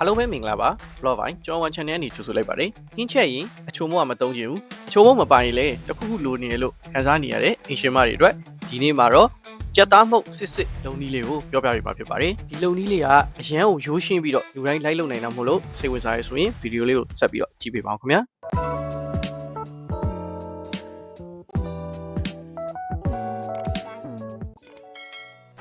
အားလုံးပဲမင်္ဂလာပါ blog ပိုင်းကျွန်တော်ဝန် channel ကနေကြိုဆိုလိုက်ပါတယ်ဟင်းချက်ရင်အချိုမို့ကမတုံးချင်ဘူးအချိုမို့မပိုင်ရင်လည်းတစ်ခုခုလိုနေရလို့ခံစားနေရတဲ့အင်ရှင်မတွေအတွက်ဒီနေ့မှာတော့ကြက်သားမှုတ်စစ်စစ်လုံနီးလေးကိုပြောပြပေးမှာဖြစ်ပါတယ်ဒီလုံနီးလေးကအရန်ကိုရိုးရှင်းပြီးတော့လူတိုင်းလိုက်လုံနိုင်တာမို့လို့စိတ်ဝင်စားရဆိုရင်ဗီဒီယိုလေးကိုဆက်ပြီးတော့ကြည့်ပေးပါဦးခင်ဗျာ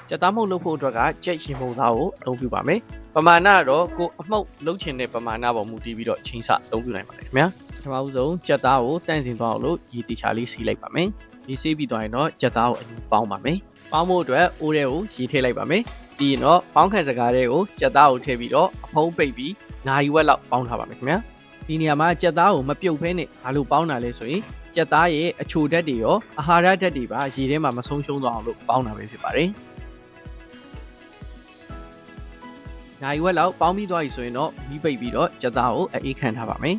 ကြက်သားမှုတ်လုပ်ဖို့အတွက်ကကြက်ရင်မုံသားကိုအသုံးပြုပါမယ် ပမာဏကတော့ကိုအမှုတ်လုပ်ချင်တဲ့ပမာဏပေါ်မူတည်ပြီးတော့ချိန်ဆအသုံးပြုနိုင်ပါတယ်ခင်ဗျာပထမဦးဆုံးကြက်သားကိုတန့်စင်သွားအောင်လို့ရေတခြားလေးစီးလိုက်ပါမယ်ရေစီးပြီးသွားရင်တော့ကြက်သားကိုအရင်ပေါင်းပါမယ်ပေါင်းဖို့အတွက်အိုးထဲကိုရေထည့်လိုက်ပါမယ်ပြီးရင်တော့ပေါင်းခံစကားတွေကိုကြက်သားကိုထည့်ပြီးတော့အဖုံးပိတ်ပြီးနာရီဝက်လောက်ပေါင်းထားပါမယ်ခင်ဗျာဒီနေရာမှာကြက်သားကိုမပြုတ်ဖဲနဲ့ဘာလို့ပေါင်းတာလဲဆိုရင်ကြက်သားရဲ့အချိုဓာတ်တွေရောအာဟာရဓာတ်တွေပါရေထဲမှာမဆုံးရှုံးသွားအောင်လို့ပေါင်းတာပဲဖြစ်ပါတယ် နိုင်ဝက်လောက်ပေါင်းပြီးသွားပြီဆိုရင်တော့မီးပိတ်ပြီးတော့ကြက်သားကိုအေးခံထားပါမယ်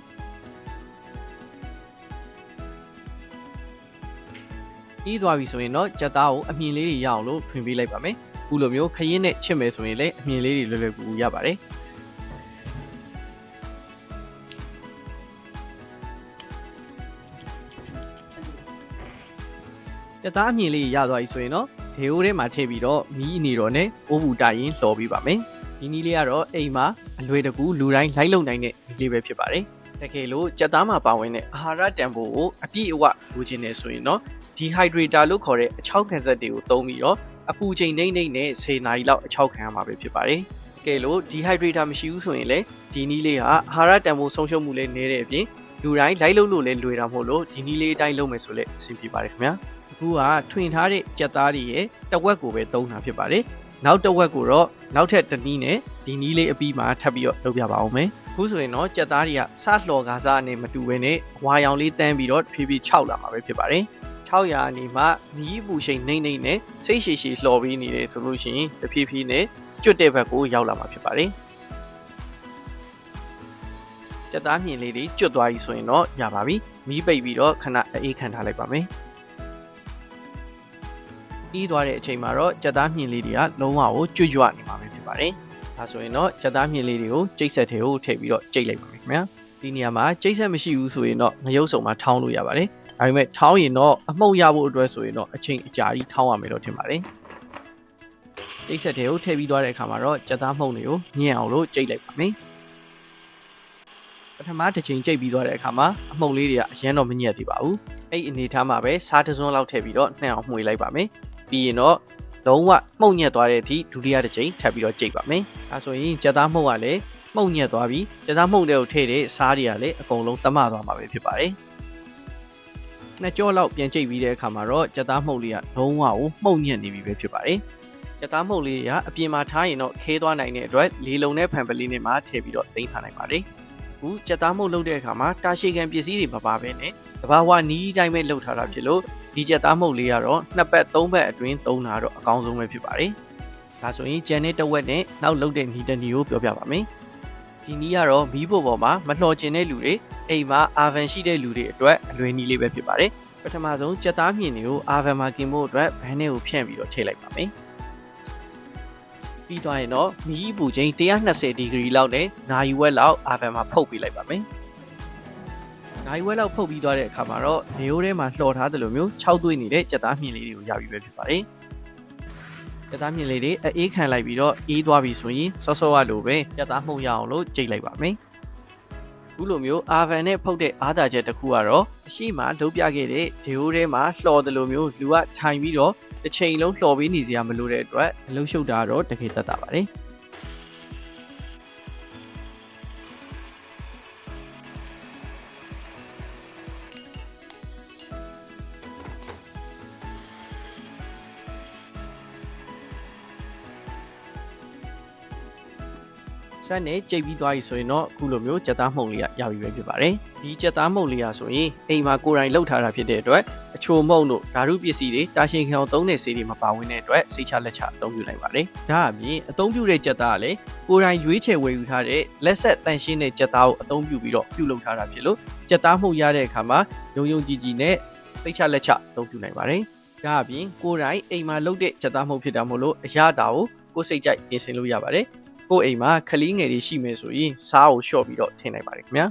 ပြီးသွားပြီဆိုရင်တော့ကြက်သားကိုအမြင်လေးတွေရအောင်လို့ထွင်ပေးလိုက်ပါမယ်အခုလိုမျိုးခရင်နဲ့ချစ်မယ်ဆိုရင်လည်းအမြင်လေးတွေလွယ်လွယ်ကူကူရပါတယ်ကြက်သားအမြင်လေးရသွားပြီဆိုရင်တော့ဒေအိုးထဲမှာထည့်ပြီးတော့မီးအနေတော်နဲ့အိုးဘူးတိုင်ရင်လှော်ပေးပါမယ် ဒီနည်းလေးကတော့အိမ်မှာအလွယ်တကူလူတိုင်းလိုက်လုံနိုင်တဲ့နည်းလေးပဲဖြစ်ပါတယ်တကယ်လို့ကြက်သားမှာပါဝင်တဲ့အာဟာရတန်ဖိုးကိုအပြည့်အဝလိုချင်နေဆိုရင်တော့ dehydrator လို့ခေါ်တဲ့အချောက်ခံစက်တွေကိုသုံးပြီးတော့အပူချိန်နှိမ့်နှိမ့်နဲ့10နာရီလောက်အချောက်ခံရမှာပဲဖြစ်ပါတယ်တကယ်လို့ dehydrator မရှိဘူးဆိုရင်လည်းဒီနည်းလေးဟာအာဟာရတန်ဖိုးဆုံးရှုံးမှုလည်းနည်းတဲ့အပြင်လူတိုင်းလိုက်လုံလို့လည်းလွယ်တာမဟုတ်လို့ဒီနည်းလေးအတိုင်းလုပ်မယ်ဆိုလည်းအဆင်ပြေပါတယ်ခင်ဗျာအခုကထွင်ထားတဲ့ကြက်သားတွေရဲ့တဝက်ကိုပဲသုံးတာဖြစ်ပါတယ် နောက်တစ်ဝက်ကိုတော့နောက်ထပ်တစ်နည်းနဲ့ဒီနည်းလေးအပြီးမှာထပ်ပြီးတော့လုပ်ပြပါအောင်မယ်အခုဆိုရင်တော့ကြက်သားတွေကစလှော်ကားစားနဲ့မတူဘဲနဲ့ဝါရောင်လေးတန်းပြီးတော့ဖြည်းဖြည်းခြောက်လာမှာပဲဖြစ်ပါတယ်600အနေမှမြီးပူချိန်နှိမ့်နှိမ့်နဲ့စိတ်ရှည်ရှည်လှော်ပြီးနေတယ်ဆိုလို့ရှိရင်တဖြည်းဖြည်းနဲ့ကျွတ်တဲ့ဘက်ကိုရောက်လာမှာဖြစ်ပါတယ်ကြက်သားမြင်လေးတွေကျွတ်သွားပြီဆိုရင်တော့ရပါပြီမီးပိတ်ပြီးတော့ခဏအေးခံထားလိုက်ပါမယ် ပြီးသွားတဲ့အချိန်မှာတော့ကြက်သားမြင်လေးတွေကလုံးဝကိုကျွတ်ကျွတ်နေမှာပဲဖြစ်ပါတယ်။ဒါဆိုရင်တော့ကြက်သားမြင်လေးတွေကိုကြိတ်ဆက်ထဲကိုထည့်ပြီးတော့ကြိတ်လိုက်ပါမယ်ခင်ဗျာ။ဒီနေရာမှာကြိတ်ဆက်မရှိဘူးဆိုရင်တော့ငရုတ်စုံမှာထောင်းလို့ရပါတယ်။ဒါပေမဲ့ထောင်းရင်တော့အမှုတ်ရဖို့အတွက်ဆိုရင်တော့အချိန်အကြာကြီးထောင်းရမယ်လို့ထင်ပါတယ်။ကြိတ်ဆက်ထဲကိုထည့်ပြီးသွားတဲ့အခါမှာတော့ကြက်သားမှုန့်တွေကိုညံ့အောင်လို့ကြိတ်လိုက်ပါမယ်။ပထမတစ်ချိန်ကြိတ်ပြီးသွားတဲ့အခါမှာအမှုန့်လေးတွေကအရင်တော့မညက်သေးပါဘူး။အဲ့အနေထားမှာပဲစားတစွန်းလောက်ထည့်ပြီးတော့နှံ့အောင်မှွေလိုက်ပါမယ်။ ပြီးရင်တော့လုံးဝမှုန့်ညက်သွားတဲ့အထိဒုတိယတစ်ချိန်ထပ်ပြီးတော့ကြိတ်ပါမယ်။ဒါဆိုရင်ကြက်သားမှုန့်ကလည်းမှုန့်ညက်သွားပြီးကြက်သားမှုန့်တွေကိုထည့်တဲ့စားတွေကလည်းအကုန်လုံးတမသွားမှာပဲဖြစ်ပါတယ်။နှစ်ကြောလောက်ပြန်ကြိတ်ပြီးတဲ့အခါမှာတော့ကြက်သားမှုန့်လေးကလုံးဝကိုမှုန့်ညက်နေပြီပဲဖြစ်ပါတယ်။ကြက်သားမှုန့်လေးကအပြင်မှာထားရင်တော့ခဲသွားနိုင်တဲ့အတွက်လေလုံနဲ့ဖန်ပလီနဲ့မှထည့်ပြီးတော့သိမ်းထားနိုင်ပါတယ်။အခုကြက်သားမှုန့်လုပ်တဲ့အခါမှာတာရှည်ခံပစ္စည်းတွေမပါဘဲနဲ့တဘာဝနီးတိုင်းပဲလုပ်ထားတာဖြစ်လို့ ဒီချက်သားမှုတ်လေးကတော့နှစ်ပတ်သုံးပတ်အတွင်းသုံးတာတော့အကောင်းဆုံးပဲဖြစ်ပါတယ်။ဒါဆိုရင်ဂျန်နဲ့တဝက်နဲ့နောက်လုပ်တဲ့နီးတနီကိုပြောပြပါမယ်။ဒီနီးကတော့မီးဖို့ပေါ်မှာမလှော်ကျင်တဲ့လူတွေအိမ်မှာအာဗန်ရှိတဲ့လူတွေအတွက်အလွယ်နီးလေးပဲဖြစ်ပါတယ်။ပထမဆုံးချက်သားမြင်တွေကိုအာဗန်မှာกินဖို့အတွက်ဘန်းနဲ့ကိုဖြန့်ပြီးတော့ထည့်လိုက်ပါမယ်။ပြီးသွားရင်တော့မီးပူချိန်120ဒီဂရီလောက်နဲ့နာရီဝက်လောက်အာဗန်မှာဖုတ်ပေးလိုက်ပါမယ်။ နိုင်ဝဲလောက်ဖုတ်ပြီးသွားတဲ့အခါမှာတော့နေရိုးထဲမှာလှော်ထားတယ်လို့မျိုး6သွေးနေတဲ့ကြက်သားမြင်လေးတွေကိုရပြီပဲဖြစ်ပါတယ်။ကြက်သားမြင်လေးတွေအေးခံလိုက်ပြီးတော့အေးသွားပြီဆိုရင်စောစောကလိုပဲကြက်သားမှုန့်ရအောင်လို့ကြိတ်လိုက်ပါမယ်။ခုလိုမျိုးအာဗန်နဲ့ဖုတ်တဲ့အားသာချက်တစ်ခုကတော့အရှိမလုံးပြခဲ့တဲ့ဒီဟိုးထဲမှာလှော်တယ်လို့မျိုးလူကထိုင်ပြီးတော့တစ်ချိန်လုံးလှော်ပေးနေစရာမလိုတဲ့အတွက်အလုံးရှုပ်တာတော့တကယ်တတ်တာပါတယ်။ ဆက်နဲ့ကြိတ်ပြီးသွားပြီဆိုရင်တော့အခုလိုမျိုးကြက်သားမှုန့်လေးကရပြီပဲဖြစ်ပါတယ်ဒီကြက်သားမှုန့်လေးကဆိုရင်အိမ်မှာကိုယ်တိုင်လှုပ်ထားတာဖြစ်တဲ့အတွက်အချိုမှုန့်တို့ဓာတုပစ္စည်းတွေတာရှင်ခံအောင်သုံးတဲ့ဆေးတွေမပါဝင်တဲ့အတွက်စိတ်ချလက်ချအသုံးပြုနိုင်ပါတယ်ဒါအပြင်အသုံးပြုတဲ့ကြက်သားကလည်းကိုယ်တိုင်ရွေးချယ်ဝယ်ယူထားတဲ့လက်ဆက်တန်ရှင်းတဲ့ကြက်သားကိုအသုံးပြုပြီးတော့ပြုလုပ်ထားတာဖြစ်လို့ကြက်သားမှုန့်ရတဲ့အခါမှာယုံယုံကြည်ကြည်နဲ့စိတ်ချလက်ချအသုံးပြုနိုင်ပါတယ်ဒါအပြင်ကိုယ်တိုင်အိမ်မှာလုပ်တဲ့ကြက်သားမှုန့်ဖြစ်တာမို့လို့အရသာကိုကိုယ်စိတ်ကြိုက်ပြင်ဆင်လို့ရပါတယ် ကိုယ့်အိမ်မှာခလီးငယ်တွေရှိမယ်ဆိုရင်စားကိုလျှော့ပြီးတော့ထည့်နိုင်ပါတယ်ခင်ဗျာ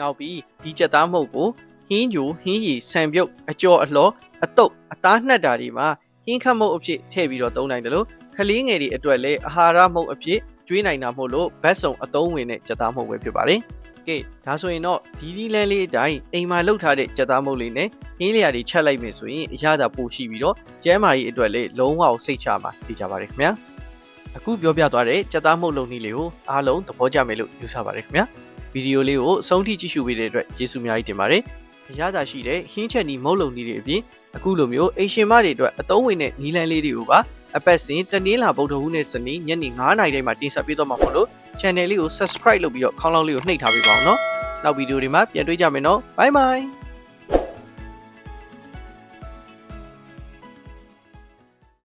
နောက်ပြီးဒီကြက်သားမုတ်ကိုဟင်းဂျိုဟင်းရီဆံပြုတ်အကျော်အလှော်အတုပ်အသားနှက်တာတွေမှာဟင်းခတ်မုတ်အဖြစ်ထည့်ပြီးတော့သုံးနိုင်တယ်လို့ခလီးငယ်တွေအတွက်လည်းအာဟာရမုတ်အဖြစ်ကျွေးနိုင်တာမို့လို့ဘတ်စုံအသုံးဝင်တဲ့ကြက်သားမုတ်ပဲဖြစ်ပါတယ်ကဲဒါဆိုရင်တော့ဒီဒီလန်းလေးအတိုင်းအိမ်မှာလှုပ်ထားတဲ့ကြက်သားမုတ်လေးနဲ့ဟင်းလျာတွေချက်လိုက်မယ်ဆိုရင်အရသာပိုရှိပြီးတော့ကျမ်းမာရေးအတွက်လည်းလုံးဝစိတ်ချမှာသိကြပါတယ်ခင်ဗျာ အခုပြောပြသွားတဲ့ကြက်သားမုတ်လုံးနည်းလေးကိုအားလုံးသဘောကျမယ်လို့ယူဆပါတယ်ခင်ဗျာဗီဒီယိုလေးကိုအဆုံးထိကြည့်ရှုပေးတဲ့အတွက်ကျေးဇူးအများကြီးတင်ပါတယ်အရသာရှိတဲ့ဟင်းချက်နီမုတ်လုံးနည်းတွေအပြင်အခုလိုမျိုးအိမ်ရှင်မတွေအတွက်အသုံးဝင်တဲ့နီလန်းလေးတွေကိုပါအပတ်စဉ်တနင်္လာဗုဒ္ဓဟူးနေ့စနေညနေ9:00နာရီတိုင်းမှာတင်ဆက်ပေးသွားမှာမို့လို့ channel လေးကို subscribe လုပ်ပြီးတော့ခေါင်းလောင်းလေးကိုနှိပ်ထားပေးပါအောင်နော်နောက်ဗီဒီယိုတွေမှာပြန်တွေ့ကြမယ်နော် bye bye